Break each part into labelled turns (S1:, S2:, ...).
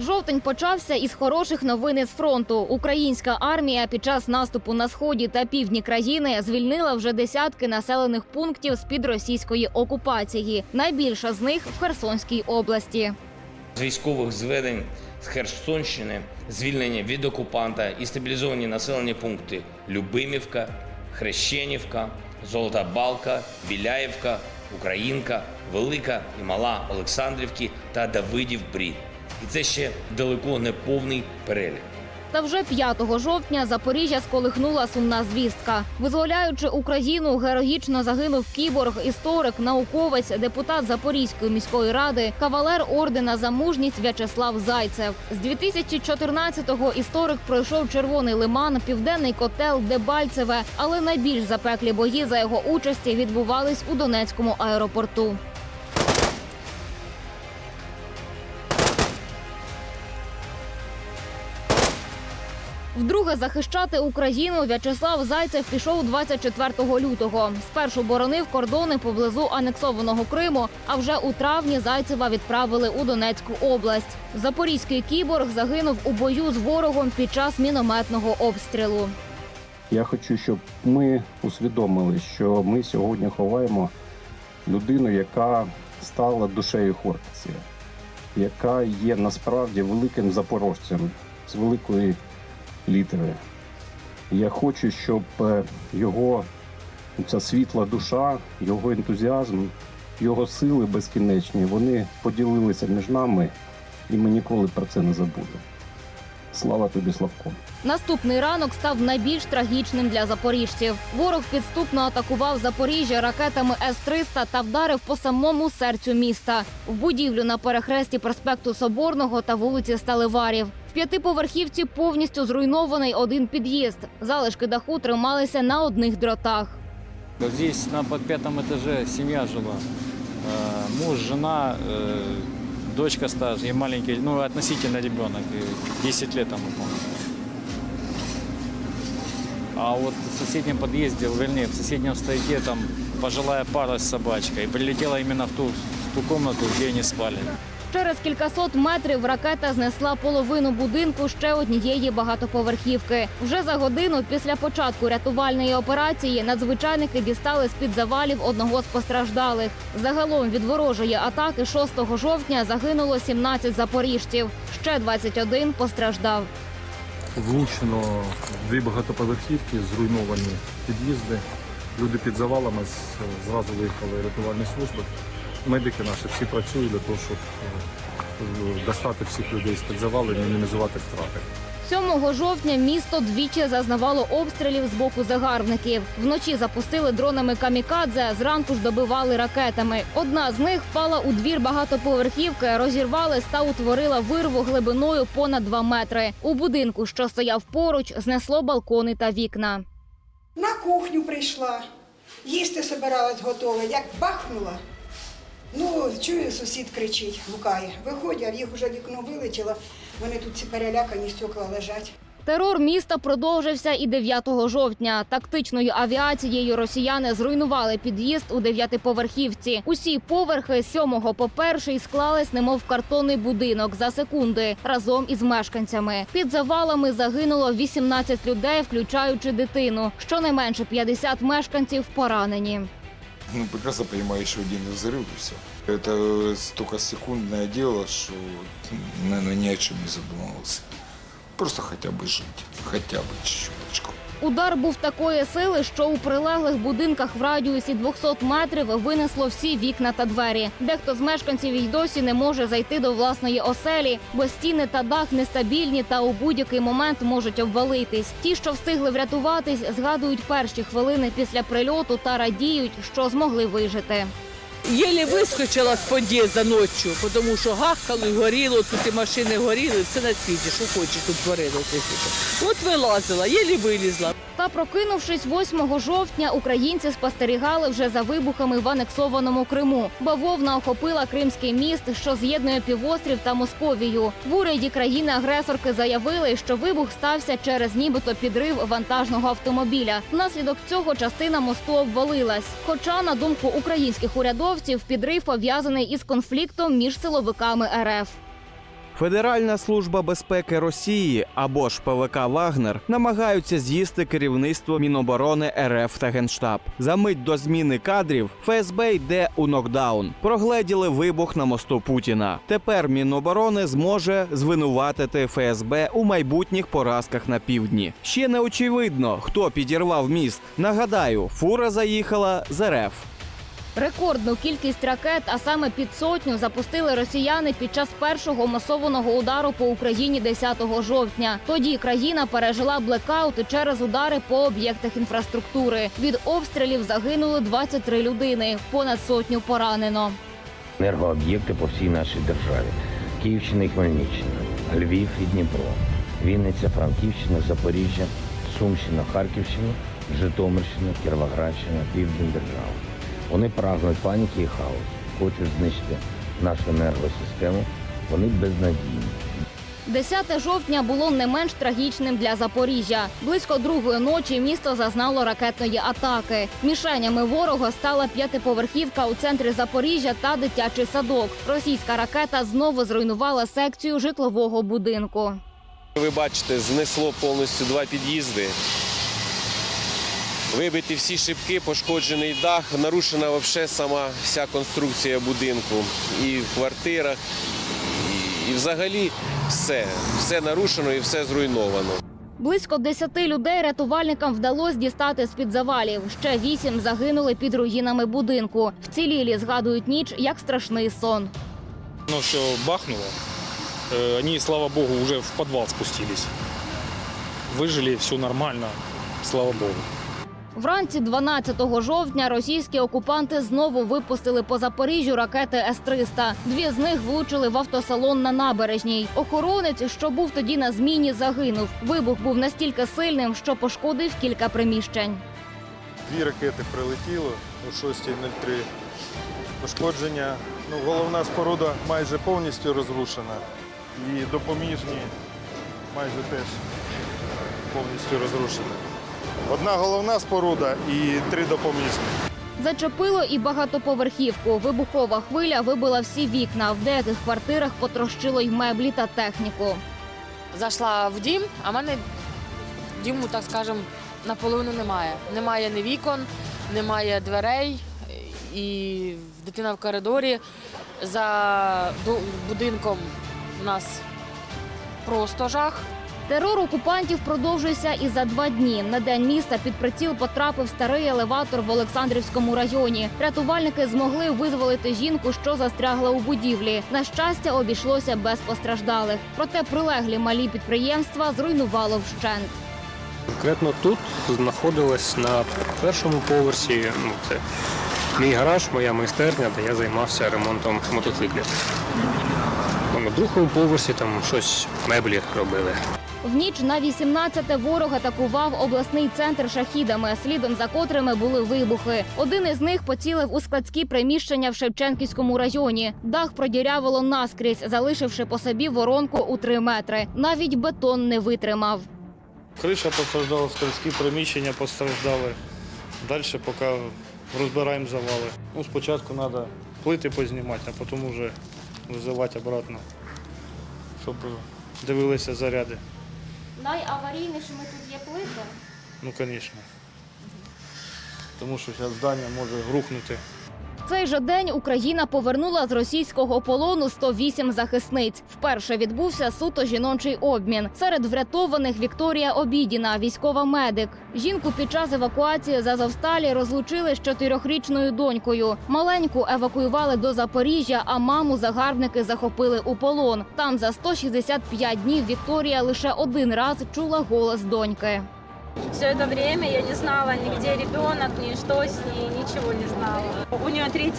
S1: Жовтень почався із хороших новин із фронту. Українська армія під час наступу на сході та півдні країни звільнила вже десятки населених пунктів з під російської окупації. Найбільша з них в Херсонській області.
S2: З військових зведень з Херсонщини звільнені від окупанта і стабілізовані населені пункти Любимівка, Хрещенівка, Золота Балка, Біляєвка, Українка, Велика і Мала Олександрівки та Давидів Брід. І це ще далеко не повний перелік.
S1: Та вже 5 жовтня Запоріжжя сколихнула сумна звістка. Визволяючи Україну, героїчно загинув кіборг, історик, науковець, депутат Запорізької міської ради, кавалер ордена за мужність В'ячеслав Зайцев. З 2014-го історик пройшов Червоний лиман, південний котел, Дебальцеве, але найбільш запеклі бої за його участі відбувались у Донецькому аеропорту. Вдруге захищати Україну В'ячеслав Зайцев пішов 24 лютого. Спершу боронив кордони поблизу анексованого Криму. А вже у травні Зайцева відправили у Донецьку область. Запорізький кіборг загинув у бою з ворогом під час мінометного обстрілу.
S3: Я хочу, щоб ми усвідомили, що ми сьогодні ховаємо людину, яка стала душею Хортиця, яка є насправді великим запорожцем з великої літери. Я хочу, щоб е, його ця світла душа, його ентузіазм, його сили безкінечні, вони поділилися між нами, і ми ніколи про це не забудемо. Слава тобі, Славко!
S1: Наступний ранок став найбільш трагічним для запоріжців. Ворог підступно атакував Запоріжжя ракетами С-300 та вдарив по самому серцю міста в будівлю на перехресті проспекту Соборного та вулиці Сталеварів. В п'ятиповерхівці повністю зруйнований один під'їзд. Залишки даху трималися на одних дротах.
S4: Вот Здесь на под пятом этаже семья жила. Э, Муж, жена, э, дочка старшая и маленький, ну, относительно ребенок, э, 10 лет тому, по-моему. А вот в соседнем подъезде, вернее, в соседнем стояке там пожилая пара с собачкой. И прилетела именно в ту, в ту комнату, где они спали.
S1: Через кількасот метрів ракета знесла половину будинку ще однієї багатоповерхівки. Вже за годину після початку рятувальної операції надзвичайники дістали з під завалів одного з постраждалих. Загалом від ворожої атаки 6 жовтня загинуло 17 запоріжців. Ще 21 постраждав.
S5: Влучено дві багатоповерхівки, зруйновані під'їзди. Люди під завалами зразу виїхали рятувальні служби. Медики наші всі працюють для того, щоб е, достати всіх людей з під завалу і мінімізувати втрати.
S1: 7 жовтня місто двічі зазнавало обстрілів з боку загарбників. Вночі запустили дронами камікадзе, зранку ж добивали ракетами. Одна з них впала у двір багатоповерхівки, розірвалась та утворила вирву глибиною понад 2 метри. У будинку, що стояв поруч, знесло балкони та вікна.
S6: На кухню прийшла, їсти собиралась готова, як бахнула. Ну, чую, сусід кричить, гукає. Виходять, їх вже вікно вилетіло, вони тут ці перелякані стекла лежать.
S1: Терор міста продовжився і 9 жовтня. Тактичною авіацією росіяни зруйнували під'їзд у дев'ятиповерхівці. Усі поверхи сьомого по перший склались, немов картонний будинок за секунди разом із мешканцями. Під завалами загинуло 18 людей, включаючи дитину. Щонайменше 50 мешканців поранені
S7: Ну, прекрасно понимаю, что один взрыв и все. Это столько секундное дело, что, наверное, ни о чем не задумывался. Просто хотя бы жить, хотя бы чуточку.
S1: Удар був такої сили, що у прилеглих будинках в радіусі 200 метрів винесло всі вікна та двері. Дехто з мешканців й досі не може зайти до власної оселі, бо стіни та дах нестабільні та у будь-який момент можуть обвалитись. Ті, що встигли врятуватись, згадують перші хвилини після прильоту та радіють, що змогли вижити.
S8: Єлі вискочила з під'їзду ночі, тому що гахкало і горіло, тут і машини горіли, все на світі, що хочеш тут творилося. От вилазила, єлі вилізла.
S1: Та прокинувшись 8 жовтня, українці спостерігали вже за вибухами в анексованому Криму. Бавовна охопила Кримський міст, що з'єднує півострів та Московію. В уряді країни-агресорки заявили, що вибух стався через нібито підрив вантажного автомобіля. Внаслідок цього частина мосту обвалилась. Хоча, на думку українських урядовців, підрив пов'язаний із конфліктом між силовиками РФ.
S9: Федеральна служба безпеки Росії або ж ПВК Вагнер намагаються з'їсти керівництво Міноборони РФ та Генштаб. За мить до зміни кадрів ФСБ йде у нокдаун. Прогледіли вибух на мосту Путіна. Тепер Міноборони зможе звинуватити ФСБ у майбутніх поразках на півдні. Ще не очевидно, хто підірвав міст. Нагадаю, фура заїхала з РФ.
S1: Рекордну кількість ракет, а саме під сотню, запустили росіяни під час першого масованого удару по Україні 10 жовтня. Тоді країна пережила блекаути через удари по об'єктах інфраструктури. Від обстрілів загинули 23 людини, понад сотню поранено.
S2: Енергооб'єкти по всій нашій державі. Київщина і Хмельниччина, Львів і Дніпро, Вінниця, Франківщина, Запоріжжя, Сумщина, Харківщина, Житомирщина, Кіровоградщина, Південь держави. Вони прагнуть паніки і хаосу, хочуть знищити нашу енергосистему. Вони безнадійні.
S1: 10 жовтня було не менш трагічним для Запоріжжя. Близько другої ночі місто зазнало ракетної атаки. Мішенями ворога стала п'ятиповерхівка у центрі Запоріжжя та дитячий садок. Російська ракета знову зруйнувала секцію житлового будинку.
S10: Ви бачите, знесло повністю два під'їзди. Вибиті всі шибки, пошкоджений дах, нарушена взагалі сама вся конструкція будинку. І в квартирах, і, і взагалі все. Все нарушено і все зруйновано.
S1: Близько 10 людей рятувальникам вдалося дістати з-під завалів. Ще вісім загинули під руїнами будинку. Вцілілі згадують ніч як страшний сон.
S5: Но все бахнуло. Э, Они, слава богу, уже в подвал спустились. Выжили, все нормально, слава богу.
S1: Вранці 12 жовтня російські окупанти знову випустили по Запоріжжю ракети С-300. Дві з них влучили в автосалон на набережній. Охоронець, що був тоді на зміні, загинув. Вибух був настільки сильним, що пошкодив кілька приміщень.
S11: Дві ракети прилетіло о 6.03. Пошкодження. Ну, головна споруда майже повністю розрушена. І допоміжні майже теж повністю розрушені. Одна головна споруда і три допоміжні.
S1: Зачепило і багатоповерхівку. Вибухова хвиля вибила всі вікна. В деяких квартирах потрощило й меблі та техніку.
S12: зайшла в дім, а в мене діму, так скажемо, наполовину немає. Немає ні вікон, немає дверей, і дитина в коридорі. За будинком у нас просто жах.
S1: Терор окупантів продовжується і за два дні. На день міста під приціл потрапив старий елеватор в Олександрівському районі. Рятувальники змогли визволити жінку, що застрягла у будівлі. На щастя, обійшлося без постраждалих. Проте прилеглі малі підприємства зруйнувало вщент.
S5: Конкретно тут знаходилась на першому поверсі. Ну, це мій гараж, моя майстерня, де я займався ремонтом мотоциклів. Ну, На другому поверсі там щось меблі робили.
S1: В ніч на 18-те ворог атакував обласний центр шахідами, слідом за котрими були вибухи. Один із них поцілив у складські приміщення в Шевченківському районі. Дах продірявило наскрізь, залишивши по собі воронку у 3 метри. Навіть бетон не витримав.
S11: Криша постраждала, складські приміщення постраждали. Далі поки розбираємо завали. Ну, спочатку треба плити познімати, а потім вже визивати обратно, щоб дивилися заряди.
S1: Найаварійнішими тут є плити.
S11: Ну, звісно. Тому що зараз здання може грухнути.
S1: Цей же день Україна повернула з російського полону 108 захисниць. Вперше відбувся суто жіночий обмін. Серед врятованих Вікторія Обідіна, військова медик. Жінку під час евакуації з Азовсталі розлучили з чотирьохрічною донькою. Маленьку евакуювали до Запоріжжя, а маму загарбники захопили у полон. Там за 165 днів Вікторія лише один раз чула голос доньки.
S12: Все это время я не знала нигде ребенок, ни что с ней, ничего не знала. У нее 3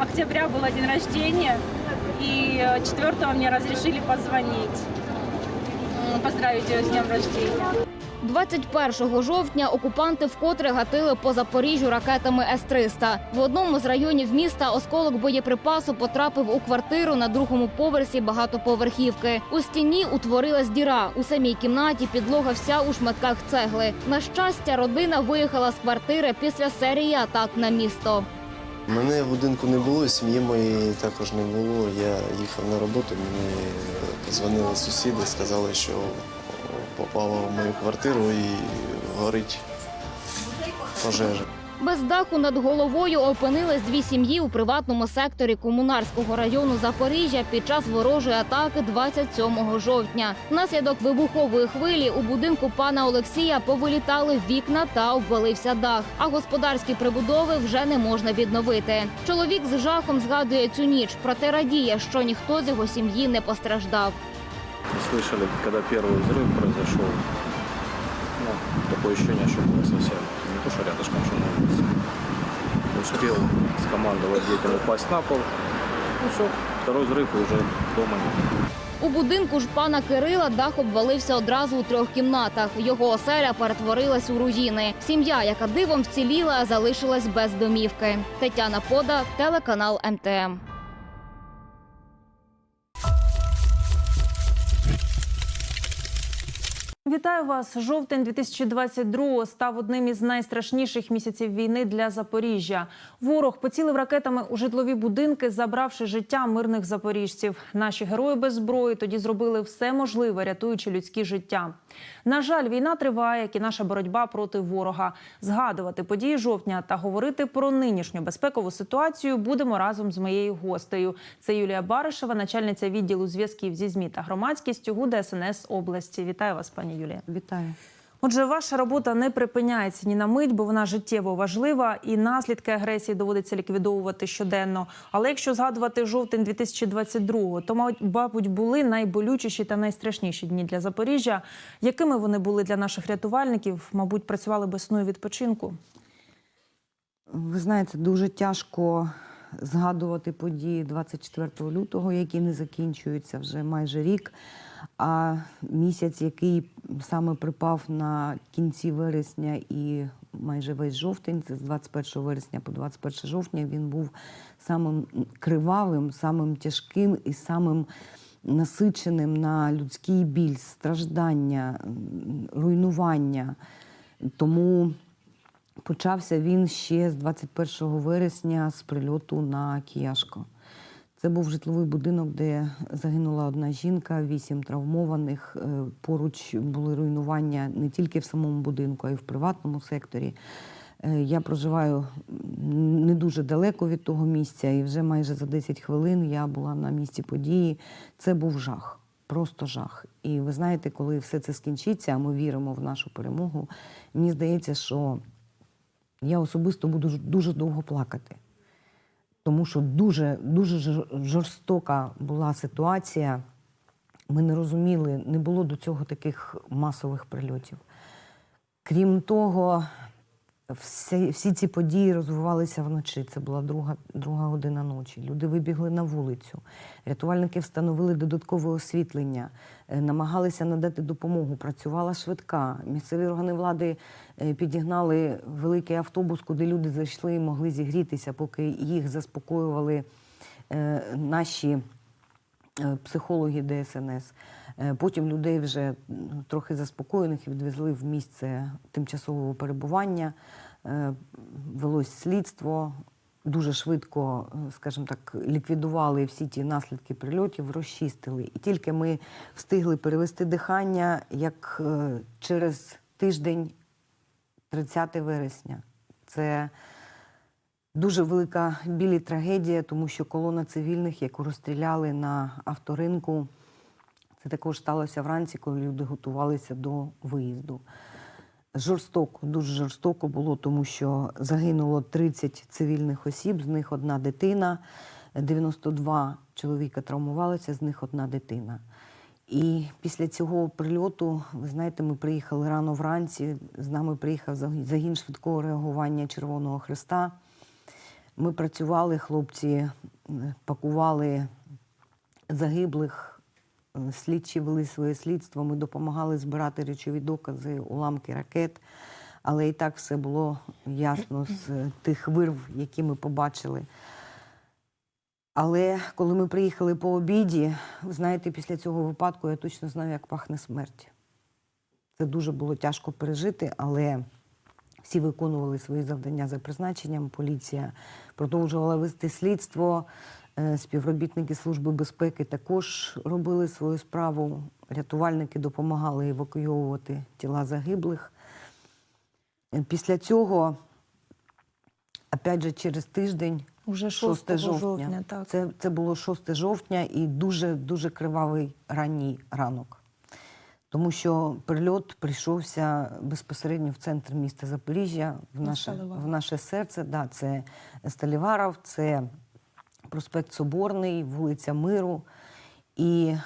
S12: октября был день рождения, и 4 мне разрешили позвонить, поздравить ее с днем рождения.
S1: 21 жовтня окупанти вкотре гатили по Запоріжжю ракетами С-300. В одному з районів міста осколок боєприпасу потрапив у квартиру на другому поверсі багатоповерхівки. У стіні утворилась діра. У самій кімнаті підлога вся у шматках цегли. На щастя, родина виїхала з квартири після серії атак на місто.
S13: Мене в будинку не було, сім'ї моєї також не було. Я їхав на роботу, мені дзвонили сусіди, сказали, що попало в мою квартиру і горить пожежа.
S1: Без даху над головою опинились дві сім'ї у приватному секторі комунарського району Запоріжжя під час ворожої атаки 27 жовтня. Внаслідок вибухової хвилі у будинку пана Олексія повилітали вікна та обвалився дах. А господарські прибудови вже не можна відновити. Чоловік з жахом згадує цю ніч, проте радіє, що ніхто з його сім'ї не постраждав.
S14: слышали, когда первый взрыв произошел, ну, такое ощущение, что было совсем не то, что рядышком, что на улице. Успел скомандовать детям упасть на пол. Ну все, второй взрыв и уже дома нет.
S1: У будинку ж пана Кирила дах обвалився одразу у трьох кімнатах. Його оселя перетворилась у руїни. Сім'я, яка дивом вціліла, залишилась без домівки. Тетяна Пода, телеканал МТМ.
S15: Вітаю вас. Жовтень 2022 став одним із найстрашніших місяців війни для Запоріжжя. Ворог поцілив ракетами у житлові будинки, забравши життя мирних запоріжців. Наші герої без зброї тоді зробили все можливе, рятуючи людські життя. На жаль, війна триває, як і наша боротьба проти ворога. Згадувати події жовтня та говорити про нинішню безпекову ситуацію будемо разом з моєю гостею. Це Юлія Баришева, начальниця відділу зв'язків зі ЗМІ та громадськістю ГУД СНС області. Вітаю вас, пані Юлія.
S16: Вітаю.
S15: Отже, ваша робота не припиняється ні на мить, бо вона життєво важлива, і наслідки агресії доводиться ліквідовувати щоденно. Але якщо згадувати жовтень 2022-го, то мабуть, були найболючіші та найстрашніші дні для Запоріжжя. Якими вони були для наших рятувальників? Мабуть, працювали без сну і відпочинку.
S16: Ви знаєте, дуже тяжко згадувати події 24 лютого, які не закінчуються вже майже рік. А місяць, який саме припав на кінці вересня і майже весь жовтень, це з 21 вересня по 21 жовтня, він був самим кривавим, самим тяжким і самим насиченим на людський біль, страждання, руйнування. Тому Почався він ще з 21 вересня з прильоту на Кіяшко. Це був житловий будинок, де загинула одна жінка, вісім травмованих. Е, Поруч були руйнування не тільки в самому будинку, а й в приватному секторі. Е, Я проживаю не дуже далеко від того місця, і вже майже за 10 хвилин я була на місці події. Це був жах, просто жах. І ви знаєте, коли все це скінчиться, а ми віримо в нашу перемогу. Мені здається, що я особисто буду дуже довго плакати. Тому що дуже, дуже жорстока була ситуація. Ми не розуміли, не було до цього таких масових прильотів. Крім того, всі, всі ці події розвивалися вночі. Це була друга, друга година ночі. Люди вибігли на вулицю. Рятувальники встановили додаткове освітлення, е, намагалися надати допомогу. Працювала швидка. Місцеві органи влади е, підігнали великий автобус, куди люди зайшли і могли зігрітися, поки їх заспокоювали е, наші психологи ДСНС. Е, Потім людей вже трохи заспокоєних відвезли в місце тимчасового перебування. Е, Велось слідство. Дуже швидко, е, скажімо так, ліквідували всі ті наслідки прильотів, розчистили. І тільки ми встигли перевести дихання, як через тиждень, 30 вересня, це Дуже велика білі трагедія, тому що колона цивільних, яку розстріляли на авторинку, це також сталося вранці, коли люди готувалися до виїзду. Жорстоко, дуже жорстоко було, тому що загинуло 30 цивільних осіб, з них одна дитина, 92 чоловіка травмувалися, з них одна дитина. І після цього прильоту, ви знаєте, ми приїхали рано вранці. З нами приїхав загін- швидкого реагування Червоного Христа. Ми працювали, хлопці пакували загиблих, слідчі вели своє слідство. Ми допомагали збирати речові докази, уламки ракет. Але і так все було ясно з е, тих вирв, які ми побачили. Але коли ми приїхали по обіді, знаєте, після цього випадку я точно знаю, як пахне смерть. Це дуже було тяжко пережити, але Всі виконували свої завдання за призначенням. Поліція продовжувала вести слідство. Е, Співробітники Служби безпеки також робили свою справу. Рятувальники допомагали евакуйовувати тіла загиблих. Е, Після цього, опять же, через тиждень,
S15: Уже
S16: 6
S15: 6
S16: жовтня.
S15: жовтня, так.
S16: Це, це було 6 жовтня і дуже дуже кривавий ранній ранок. Тому що прильот прийшовся безпосередньо в центр міста Запоріжжя, в наше, в наше серце. Да, це Сталіваров, це проспект Соборний, вулиця Миру. І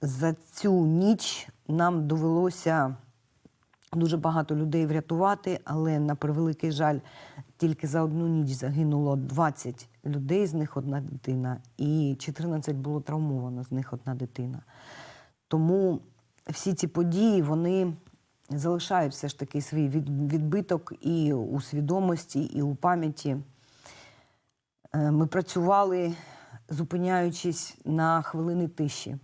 S16: за цю ніч нам довелося дуже багато людей врятувати, але на превеликий жаль, тільки за одну ніч загинуло 20 людей, з них одна дитина, і 14 було травмовано, з них одна дитина. Тому всі ці події вони залишають все ж таки свій відбиток і у свідомості, і у пам'яті. Е, Ми працювали, зупиняючись на хвилини тиші.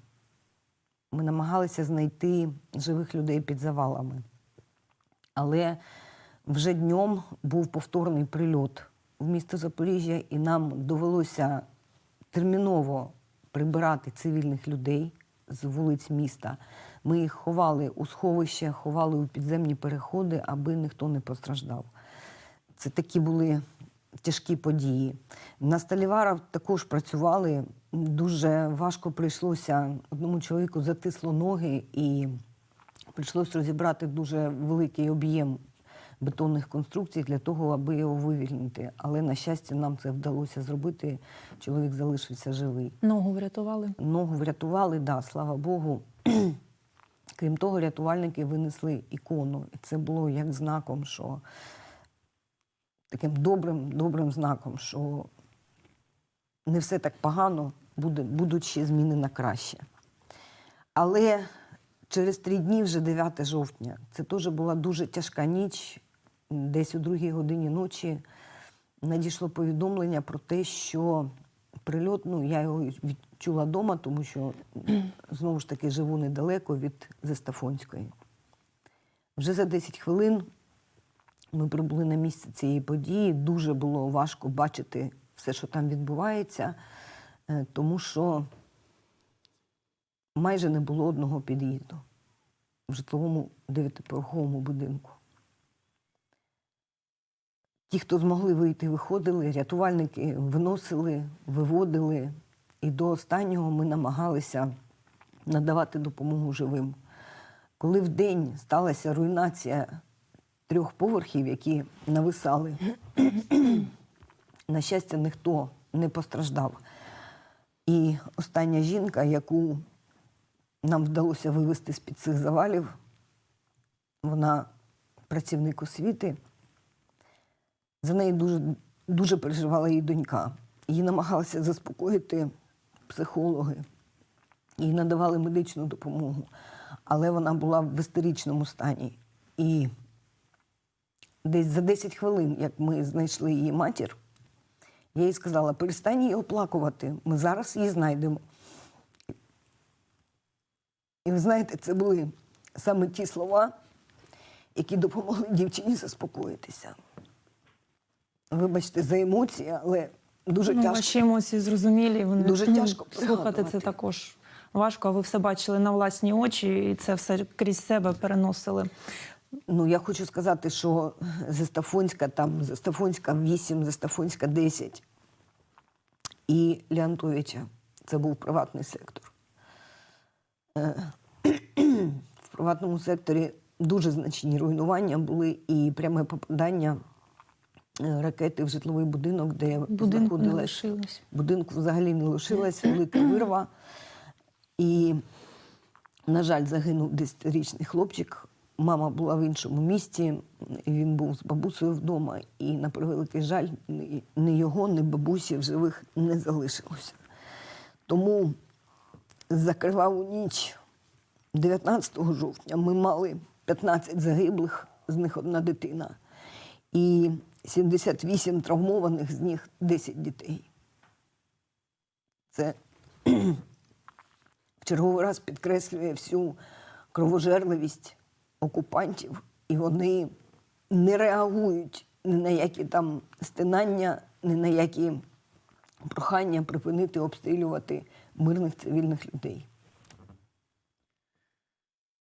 S16: Ми намагалися знайти живих людей під завалами. Але вже днем був повторний прильот в місто Запоріжжя, і нам довелося терміново прибирати цивільних людей з вулиць міста. Ми їх ховали у сховище, ховали у підземні переходи, аби ніхто не постраждав. Це такі були тяжкі події. На Сталіварах також працювали. Дуже важко прийшлося одному чоловіку затисло ноги, і прийшлося розібрати дуже великий об'єм бетонних конструкцій для того, аби його вивільнити. Але, на щастя, нам це вдалося зробити. Чоловік залишився живий.
S15: Ногу врятували.
S16: Ногу врятували, да, слава Богу. Крім того, рятувальники винесли ікону. І це було як знаком, що таким добрим, добрим знаком, що не все так погано, буде, будуть ще зміни на краще. Але через три дні, вже 9 жовтня, це теж була дуже тяжка ніч. Десь у другій годині ночі надійшло повідомлення про те, що прильот, ну я його відчула вдома, тому що знову ж таки живу недалеко від Зестафонської. Вже за 10 хвилин ми прибули на місце цієї події. Дуже було важко бачити все, що там відбувається, е, тому що майже не було одного під'їзду в житловому дев'ятиповерховому будинку. Ті, хто змогли вийти, виходили, рятувальники виносили, виводили. І до останнього ми намагалися надавати допомогу живим. Коли в день сталася руйнація трьох поверхів, які нависали, на щастя, ніхто не постраждав. І остання жінка, яку нам вдалося вивести з-під цих завалів, вона працівник освіти. За неї дуже, дуже переживала її донька. Її намагалися заспокоїти психологи, їй надавали медичну допомогу, але вона була в істеричному стані. І десь за 10 хвилин, як ми знайшли її матір, я їй сказала: перестань її оплакувати, ми зараз її знайдемо. І ви знаєте, це були саме ті слова, які допомогли дівчині заспокоїтися. Вибачте за емоції, але дуже
S15: ну,
S16: тяжко.
S15: Ваші емоції зрозумілі. Вони
S16: Дуже
S15: ну,
S16: тяжко
S15: слухати це також важко. А ви все бачили на власні очі, і це все крізь себе переносили.
S16: Ну, я хочу сказати, що Зестафонська, там Зестафонська 8, Зестафонська 10 і Леонтовича це був приватний сектор. Е, В приватному секторі дуже значні руйнування були і пряме попадання е, ракети в житловий будинок, де
S15: Будинку не лишилось.
S16: будинку взагалі не лишилась велика вирва. І, на жаль, загинув 10-річний хлопчик. Мама була в іншому місті, він був з бабусею вдома. І, на превеликий жаль, ні його, ні бабусі в живих не залишилося. Тому за криваву ніч 19 жовтня ми мали 15 загиблих, з них одна дитина, і 78 травмованих, з них 10 дітей. Це в черговий раз підкреслює всю кровожерливість окупантів, і вони не реагують ні на які там стинання, ні на які прохання припинити обстрілювати мирних цивільних людей.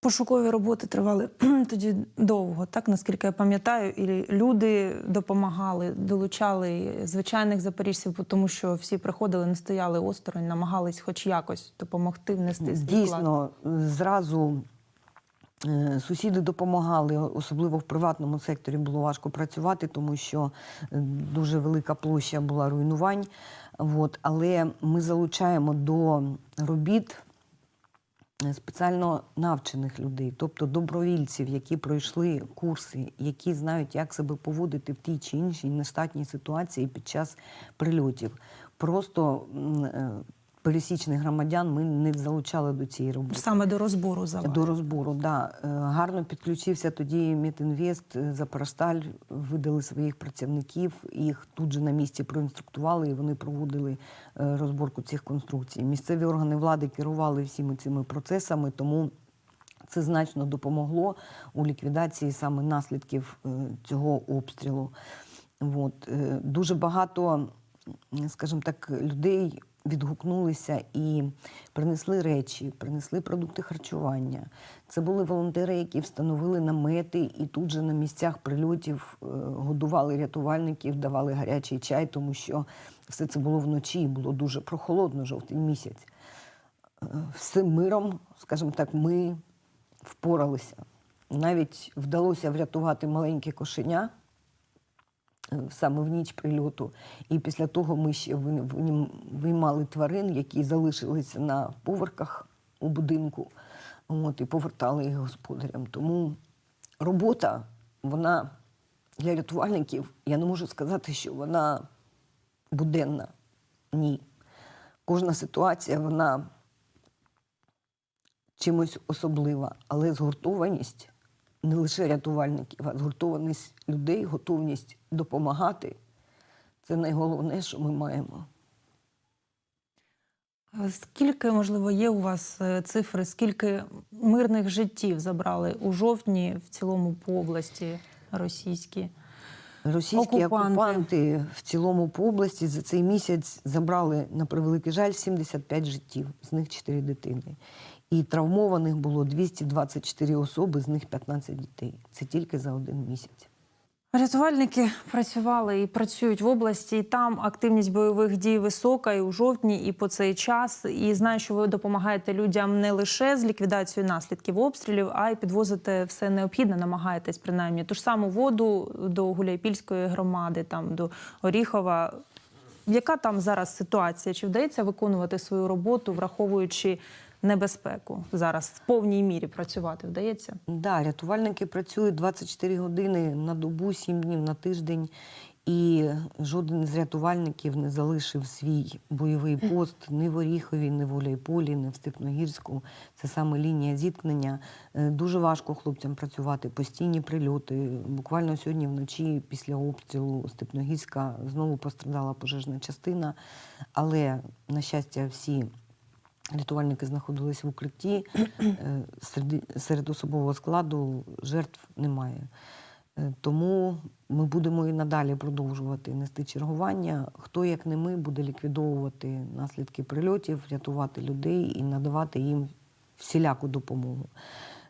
S15: Пошукові роботи тривали тоді довго, так наскільки я пам'ятаю, і люди допомагали, долучали звичайних запоріжців, тому що всі приходили, не стояли осторонь, намагались хоч якось допомогти внести.
S16: Дійсно, зразу сусіди допомагали, особливо в приватному секторі було важко працювати, тому що е, дуже велика площа була руйнувань. От, але ми залучаємо до робіт е, спеціально навчених людей, тобто добровільців, які пройшли курси, які знають, як себе поводити в тій чи іншій нештатній ситуації під час прильотів. Просто е, пересічних громадян ми не залучали до цієї роботи.
S15: Саме до розбору завалів.
S16: До розбору, да. Е, Гарно підключився тоді Мітінвест, е, Запорожсталь, видали своїх працівників, їх тут же на місці проінструктували, і вони проводили е, розборку цих конструкцій. Місцеві органи влади керували всіми цими процесами, тому це значно допомогло у ліквідації саме наслідків цього обстрілу. От. Дуже багато, скажімо так, людей відгукнулися і принесли речі, принесли продукти харчування. Це були волонтери, які встановили намети і тут же на місцях прильотів е, годували рятувальників, давали гарячий чай, тому що все це було вночі, і було дуже прохолодно, жовтий місяць. Е, цим миром, скажімо так, ми впоралися. Навіть вдалося врятувати маленьке кошеня саме в ніч прильоту. І після того ми ще ви- ви- виймали тварин, які залишилися на поверхах у будинку, от, і повертали їх господарям. Тому робота, вона для рятувальників, я не можу сказати, що вона буденна. Ні. Кожна ситуація, вона чимось особлива, але згуртованість не лише рятувальників, а згуртованість людей, готовність допомагати це найголовніше, що ми маємо.
S15: Скільки, можливо, є у вас е, цифри, скільки мирних життів забрали у жовтні в цілому по області російські?
S16: Російські
S15: Окупанти.
S16: окупанти. в цілому по області за цей місяць забрали, на превеликий жаль, 75 життів, з них 4 дитини. І травмованих було 224 особи, з них 15 дітей. Це тільки за один місяць.
S15: Рятувальники працювали і працюють в області. І там активність бойових дій висока і у жовтні, і по цей час. І знаю, що ви допомагаєте людям не лише з ліквідацією наслідків обстрілів, а й підвозите все необхідне, намагаєтесь принаймні ту ж саму воду до Гуляйпільської громади, там до Оріхова. Яка там зараз ситуація? Чи вдається виконувати свою роботу, враховуючи небезпеку зараз в повній мірі працювати? Вдається?
S16: Да, рятувальники працюють 24 години на добу, 7 днів на тиждень. І жоден з рятувальників не залишив свій бойовий пост ні в Оріхові, ні в Гуляйполі, ні в Степногірську. Це саме лінія зіткнення. Е, Дуже важко хлопцям працювати, постійні прильоти. Буквально сьогодні вночі після обстрілу Степногірська знову пострадала пожежна частина. Але, на щастя, всі Рятувальники знаходились в укритті. Е, Серед, особового складу жертв немає. Е, Тому ми будемо і надалі продовжувати нести чергування. Хто, як не ми, буде ліквідовувати наслідки прильотів, рятувати людей і надавати їм всіляку допомогу.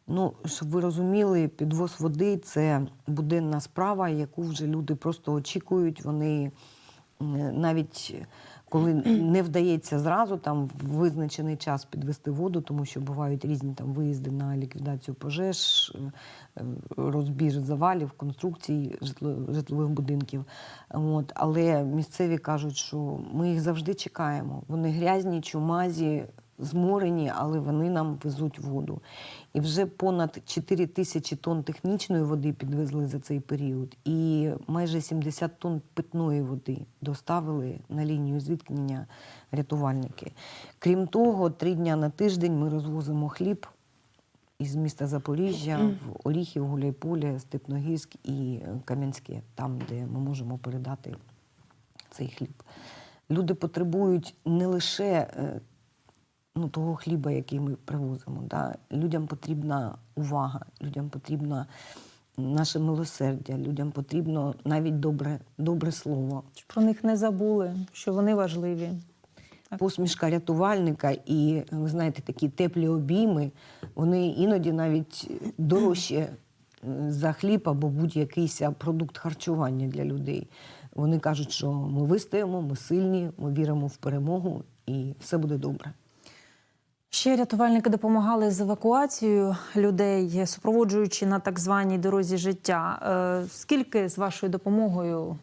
S16: Ну, щоб ви розуміли, підвоз води це буденна справа, яку вже люди просто очікують. Вони навіть коли не вдається зразу там в визначений час підвести воду, тому що бувають різні там виїзди на ліквідацію пожеж, е, розбір завалів, конструкцій житло- житлових будинків. От. Але місцеві кажуть, що ми їх завжди чекаємо. Вони грязні, чумазі, зморені, але вони нам везуть воду. І вже понад 4 тисячі тонн технічної води підвезли за цей період, і майже 70 тонн питної води доставили на лінію зіткнення рятувальники. Крім того, три дня на тиждень ми розвозимо хліб із міста Запоріжжя в Оріхів, Гуляйполе, Степногірськ і Кам'янське, там, де ми можемо передати цей хліб. Люди потребують не лише е, ну, того хліба, який ми привозимо. Да? Людям потрібна увага, людям потрібна наше милосердя. Людям потрібно навіть добре, добре слово.
S15: Про них не забули, що вони важливі.
S16: Посмішка рятувальника і, ви знаєте, такі теплі обійми, вони іноді навіть дорожчі е, за хліб або будь-якийсь продукт харчування для людей. Вони кажуть, що ми вистоїмо, ми сильні, ми віримо в перемогу і все буде добре.
S15: Ще рятувальники допомагали з евакуацією людей, супроводжуючи на так званій дорозі життя. Е, Скільки з вашою допомогою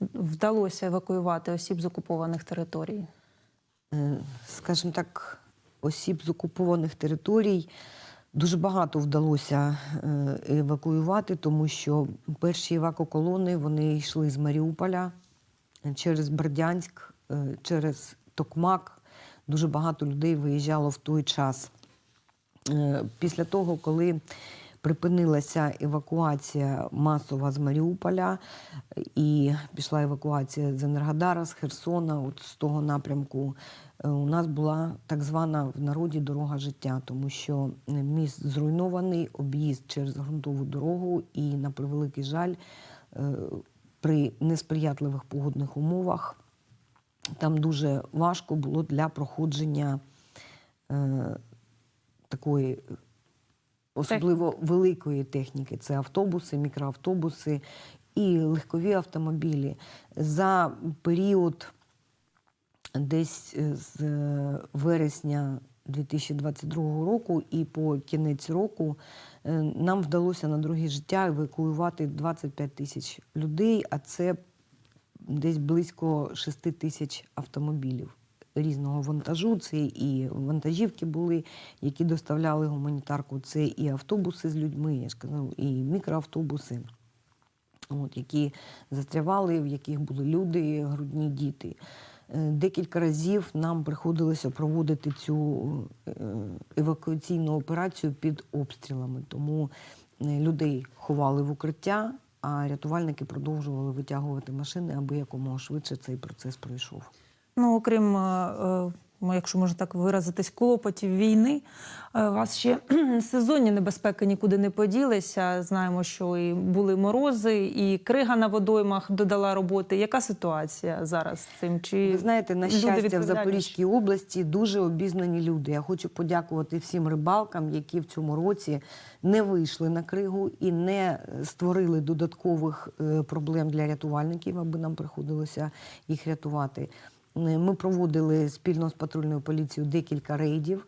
S15: вдалося евакуювати осіб з окупованих територій?
S16: Е, скажімо так, осіб з окупованих територій дуже багато вдалося е, евакуювати, тому що перші евакоколони вони йшли з Маріуполя через Бердянськ, через Токмак. Дуже багато людей виїжджало в той час. Е, Після того, коли припинилася евакуація масова з Маріуполя і пішла евакуація з Енергодара, з Херсона, от з того напрямку, е, у нас була так звана в народі дорога життя, тому що е, міст зруйнований, об'їзд через ґрунтову дорогу, і на превеликий жаль, при несприятливих погодних умовах там дуже важко було для проходження е, такої особливо великої техніки. Це автобуси, мікроавтобуси і легкові автомобілі. За період десь е, з е, вересня 2022 року і по кінець року е, нам вдалося на друге життя евакуювати 25 тисяч людей, а це десь близько 6 тисяч автомобілів різного вантажу. Це і вантажівки були, які доставляли гуманітарку. Це і автобуси з людьми, я ж казав, і мікроавтобуси, от, які застрявали, в яких були люди, грудні діти. Е, Декілька разів нам приходилося проводити цю е, евакуаційну операцію під обстрілами, тому е, людей ховали в укриття, а рятувальники продовжували витягувати машини, аби якомога швидше цей процес пройшов.
S15: Ну, окрім, е, е, якщо можна так виразитись, клопотів війни, е, вас ще сезонні небезпеки нікуди не поділися. Знаємо, що і були морози, і крига на водоймах додала роботи. Яка ситуація зараз з цим? Чи
S16: Ви знаєте, на щастя, в? Запорізькій області дуже обізнані люди. Я хочу подякувати всім рибалкам, які в цьому році не вийшли на кригу і не створили додаткових е, проблем для рятувальників, аби нам приходилося їх рятувати. Е, Ми проводили спільно з патрульною поліцією декілька рейдів.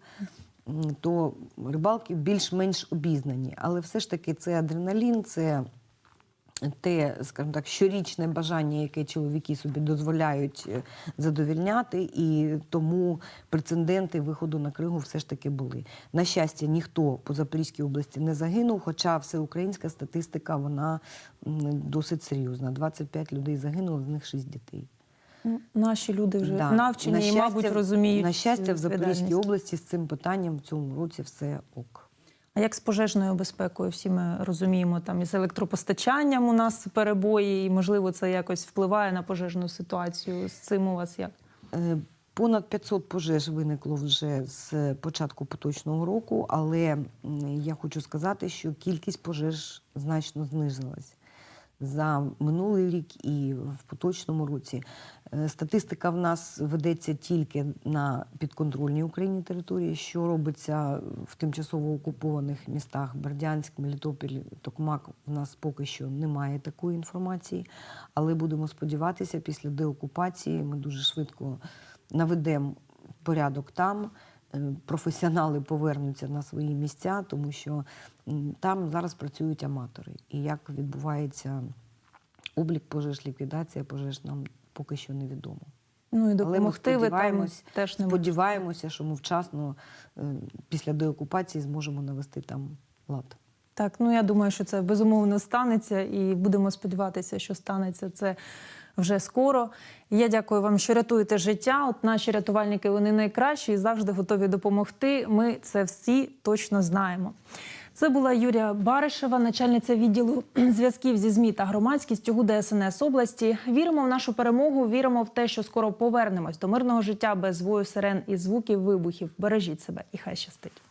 S16: То рибалки більш-менш обізнані, але все ж таки це адреналін, це те, скажімо так, щорічне бажання, яке чоловіки собі дозволяють е, задовільняти, і тому прецеденти виходу на кригу все ж таки були. На щастя, ніхто по Запорізькій області не загинув, хоча всеукраїнська статистика вона досить серйозна. 25 людей загинуло, з них 6 дітей.
S15: Наші люди вже
S16: Да.
S15: навчені
S16: На
S15: і,
S16: щастя,
S15: мабуть, розуміють.
S16: На щастя, в Запорізькій області з цим питанням в цьому році все ок.
S15: А як з пожежною безпекою? Всі ми розуміємо, там із електропостачанням у нас перебої, і можливо це якось впливає на пожежну ситуацію. З цим у вас як?
S16: Е, Понад 500 пожеж виникло вже з початку поточного року, але я хочу сказати, що кількість пожеж значно знизилась за минулий рік і в поточному році. Е, Статистика в нас ведеться тільки на підконтрольній Україні території, що робиться в тимчасово окупованих містах Бердянськ, Мелітопіль, Токмак. В нас поки що немає такої інформації, але будемо сподіватися, після деокупації ми дуже швидко наведемо порядок там. Е, Професіонали повернуться на свої місця, тому що там зараз працюють аматори. І як відбувається облік пожеж, ліквідація пожеж, нам поки що невідомо.
S15: Ну і
S16: Але ми
S15: допомогти ви там теж не
S16: сподіваємося, що ми вчасно е, після деокупації зможемо навести там лад.
S15: Так, ну я думаю, що це безумовно станеться, і будемо сподіватися, що станеться це вже скоро. Я дякую вам, що рятуєте життя. От наші рятувальники вони найкращі і завжди готові допомогти. Ми це всі точно знаємо. Це була Юрія Баришева, начальниця відділу зв'язків зі ЗМІ та громадськістю ГУД СНС області. Віримо в нашу перемогу, віримо в те, що скоро повернемось до мирного життя без вою сирен і звуків вибухів. Бережіть себе і хай щастить.